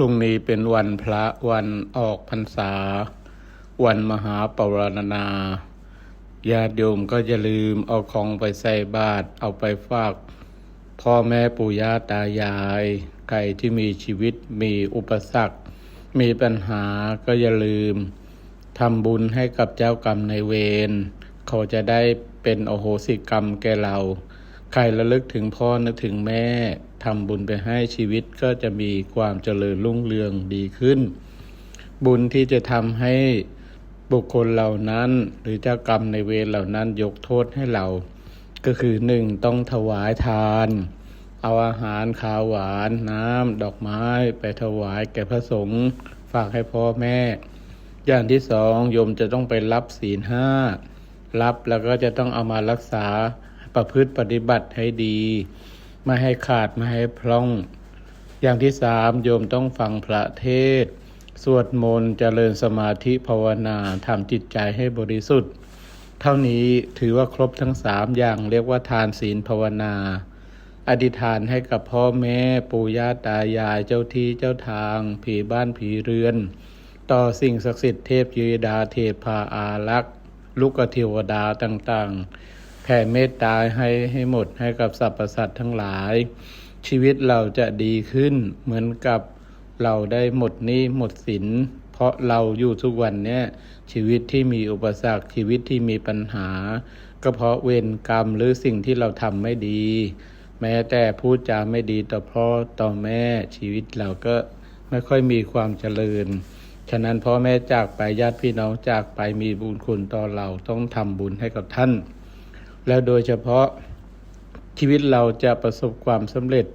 รุ่งนี้เป็นวันพระวันออกพรรษา วันมหาปรารณาญาติโยมก็อย่าลืมเอาของไปใส่บาตรเอาไปฝาก พ่อแม่ปู่ย่าตายาย ใครที่มีชีวิตมีอุปสรรค มีปัญหาก็อย่าลืมทำบุญให้กับเจ้ากรรมในเวรเขาจะได้เป็นโอโหสิกรรมแก่เรา ใครระลึกถึงพ่อนึกถึงแม่ทำบุญไปให้ชีวิตก็จะมีความเจริญรุ่งเรืองดีขึ้น บุญที่จะทำให้บุคคลเหล่านั้น หรือเจ้ากรรมในเวรเหล่านั้นยกโทษให้เรา ก็คือหนึ่งต้องถวายทาน เอาอาหารขาวหวานน้ำดอกไม้ไปถวายแก่พระสงฆ์ฝากให้พ่อแม่ อย่างที่สองโยมจะต้องไปรับศีลห้ารับแล้วก็จะต้องเอามารักษา ประพฤติปฏิบัติให้ดี ไม่ให้ขาดไม่ให้พร่อง อย่างที่สามโยมต้องฟังพระเทศ สวดมนต์เจริญสมาธิภาวนาทำจิตใจให้บริสุทธิ์ เท่านี้ถือว่าครบทั้งสามอย่างเรียกว่าทานศีลภาวนา อธิษฐานให้กับพ่อแม่ปู่ย่าตายายเจ้าที่เจ้าทาง ผีบ้านผีเรือน ต่อสิ่งศักดิ์สิทธิ์เทพยดาเทพาอารักษ์ลูกเทวดาต่างๆ ผ่เมตตาให้ให้หมดให้กับสรรพสัตว์ทั้งหลาย ชีวิตเราจะดีขึ้น เหมือนกับเราได้หมดหนี้หมดสิน เพราะเราอยู่ทุกวันเนี้ยชีวิตที่มีอุปสรรคชีวิตที่มีปัญหา ก็เพราะเวรกรรมหรือสิ่งที่เราทำไม่ดี แม้แต่พูดจาไม่ดีต่อพ่อต่อแม่ชีวิตเราก็ไม่ค่อยมีความเจริญฉะนั้นพ่อแม่จากไปญาติพี่น้องจากไปมีบุญคุณต่อเราต้องทำบุญให้กับท่าน แล้วโดยเฉพาะชีวิตเราจะประสบความสำเร็จ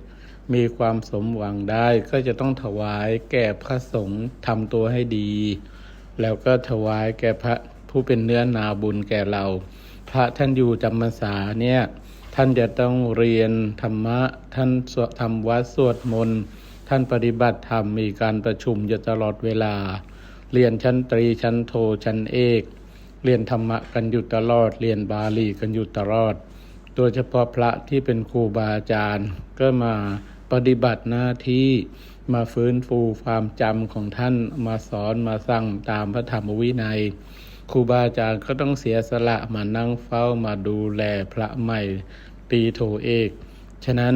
มีความสมหวังได้ก็จะต้องถวายแก่พระสงฆ์ทำตัวให้ดี แล้วก็ถวายแก่พระผู้เป็นเนื้อนาบุญแก่เรา พระท่านอยู่จำพรรษาเนี่ยท่านจะต้องเรียนธรรมะ ท่านสวดทำวัดสวดมนต์ท่านปฏิบัติธรรมมีการประชุมอยู่ตลอดเวลา เรียนชั้นตรีชั้นโทชั้นเอก เรียนธรรมะกันอยู่ตลอด เรียนบาลีกันอยู่ตลอด โดยเฉพาะพระที่เป็นครูบาอาจารย์ ก็มาปฏิบัติหน้าที่มาฟื้นฟูความจำของท่านมาสอนมาสั่งตามพระธรรมวินัยครูบาอาจารย์ก็ต้องเสียสละมานั่งเฝ้ามาดูแลพระใหม่ตีโทเอก ฉะนั้น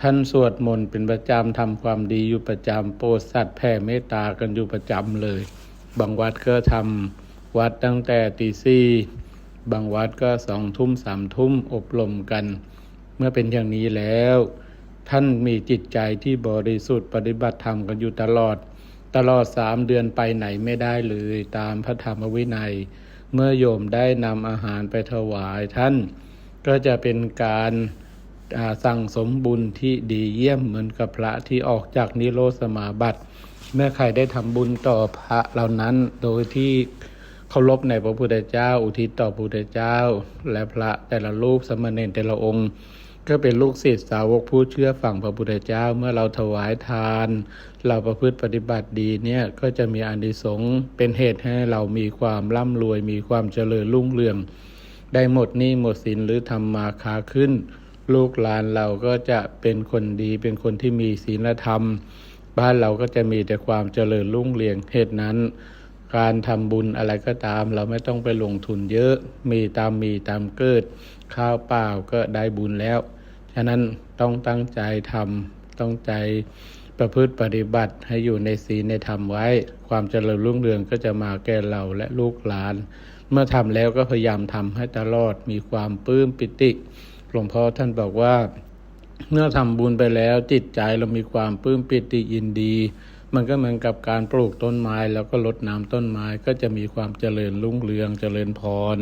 ท่านสวดมนต์เป็นประจำทำความดีอยู่ประจำโปรดสัตว์แผ่เมตตากันอยู่ประจำเลย บางวัดก็ทำ วัดตั้งแต่ตีสี่บางวัดก็สองทุ่มสามทุ่มอบรมกัน เมื่อเป็นอย่างนี้แล้ว ท่านมีจิตใจที่บริสุทธิ์ปฏิบัติธรรมกันอยู่ตลอด ตลอดสามเดือนไปไหนไม่ได้เลยตามพระธรรมวินัย เมื่อโยมได้นำอาหารไปถวายท่าน ก็จะเป็นการาสั่งสมบุญที่ดีเยี่ยมเหมือนกับพระที่ออกจากนิโรธสมาบัติ เมื่อใครได้ทำบุญต่อพระเหล่านั้นโดยที่ เคารพในพระพุทธเจ้า อุทิศต่อพระพุทธเจ้า และพระแต่ละรูปสมณเณรแต่ละองค์ ก็เป็นลูกศิษย์สาวกผู้เชื่อฝั่งพระพุทธเจ้าเมื่อเราถวายทาน เราประพฤติปฏิบัติดีเนี่ยก็จะมีอานิสงส์เป็นเหตุให้เรามีความร่ำรวย มีความเจริญรุ่งเรือง ได้หมดหนี้หมดสินหรือทำมาค้าขึ้น ลูกหลานเราก็จะเป็นคนดีเป็นคนที่มีศีลธรรม บ้านเราก็จะมีแต่ความเจริญรุ่งเรืองเหตุนั้น การทำบุญอะไรก็ตาม เราไม่ต้องไปลงทุนเยอะ มีตามมีตามเกิด ข้าวเปล่าก็ได้บุญแล้ว ฉะนั้นต้องตั้งใจทำต้องใจประพฤติปฏิบัติให้อยู่ในศีลในธรรมไว้ ความเจริญรุ่งเรืองก็จะมาแก่เราและลูกหลาน เมื่อทำแล้วก็พยายามทำให้ตลอดมีความปลื้มปิติหลวงพ่อท่านบอกว่า เมื่อทำบุญไปแล้วจิตใจเรามีความปลื้มปิติยินดี มันก็เหมือนกับการปลูกต้นไม้แล้วก็รดน้ำต้นไม้ก็จะมีความเจริญรุ่งเรืองเจริญพร